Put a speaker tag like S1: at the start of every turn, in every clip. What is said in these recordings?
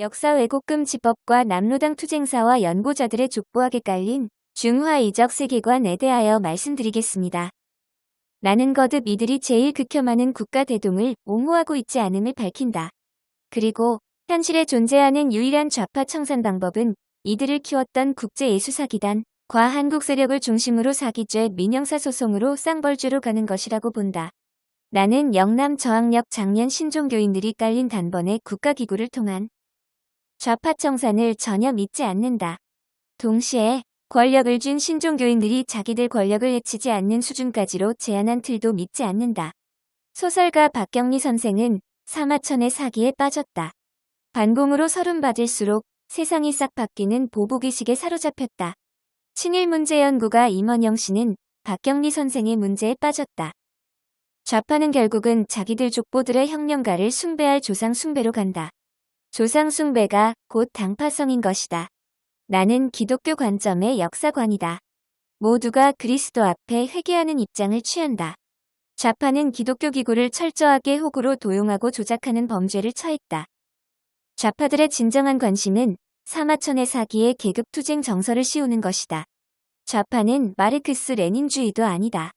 S1: 역사 왜곡금 지법과 남로당 투쟁사와 연고자들의 족보하게 깔린 중화 이적 세계관에 대하여 말씀드리겠습니다. 나는 거듭 이들이 제일 극혐하는 국가 대동을 옹호하고 있지 않음을 밝힌다. 그리고 현실에 존재하는 유일한 좌파 청산 방법은 이들을 키웠던 국제예수사기단, 과 한국 세력을 중심으로 사기죄 민영사 소송으로 쌍벌죄로 가는 것이라고 본다. 나는 영남 저항력 장년 신종교인들이 깔린 단번에 국가기구를 통한 좌파 청산을 전혀 믿지 않는다. 동시에 권력을 쥔 신종교인들이 자기들 권력을 해치지 않는 수준까지로 제한한 틀도 믿지 않는다. 소설가 박경리 선생은 사마천의 사기에 빠졌다. 반공으로 서름받을수록 세상이 싹 바뀌는 보복의식에 사로잡혔다. 친일 문제 연구가 임원영 씨는 박경리 선생의 문제에 빠졌다. 좌파는 결국은 자기들 족보들의 형령가를 숭배할 조상 숭배로 간다. 조상 숭배가 곧 당파성인 것이다. 나는 기독교 관점의 역사관이다. 모두가 그리스도 앞에 회개하는 입장을 취한다. 좌파는 기독교 기구를 철저하게 호구로 도용하고 조작하는 범죄를 처했다. 좌파들의 진정한 관심은 사마천의 사기에 계급투쟁 정서를 씌우는 것이다. 좌파는 마르크스 레닌주의도 아니다.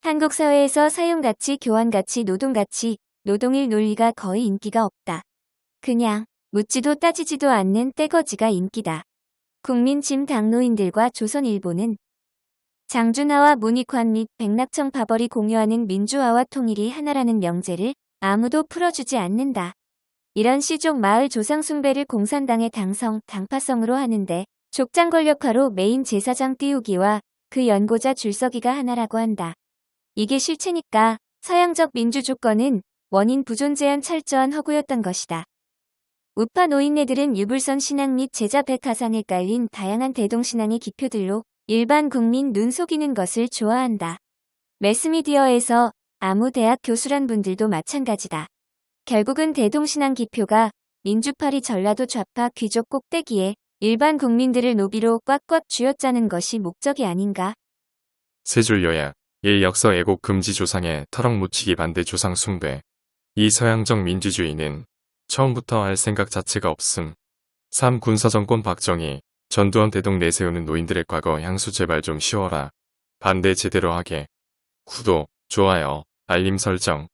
S1: 한국 사회에서 사용가치, 교환가치, 노동가치, 노동일 논리가 거의 인기가 없다. 그냥 묻지도 따지지도 않는 떼거지가 인기다. 국민짐 당노인들과 조선일보는 장준하와 문익환 및 백낙청 파벌이 공유하는 민주화와 통일이 하나라는 명제를 아무도 풀어주지 않는다. 이런 시족 마을 조상 숭배를 공산당의 당성, 당파성으로 하는데 족장 권력화로 메인 제사장 띄우기와 그 연고자 줄서기가 하나라고 한다. 이게 실체니까 서양적 민주 조건은 원인 부존재한 철저한 허구였던 것이다. 우파 노인네들은 유불선 신앙 및 제자 백화상에 깔린 다양한 대동신앙의 기표들로 일반 국민 눈 속이는 것을 좋아한다. 매스미디어에서 아무 대학 교수란 분들도 마찬가지다. 결국은 대동신앙 기표가 민주파리 전라도 좌파 귀족 꼭대기에 일반 국민들을 노비로 꽉꽉 쥐어짜는 것이 목적이 아닌가.
S2: 세 줄 요약. 1. 역사 애곡 금지 조상의 터럭 묻히기 반대 조상 숭배. 이 서양적 민주주의는 처음부터 할 생각 자체가 없음. 3. 군사정권 박정희. 전두환 대동 내세우는 노인들의 과거 향수 제발 좀 쉬워라. 반대 제대로 하게. 구독, 좋아요, 알림 설정.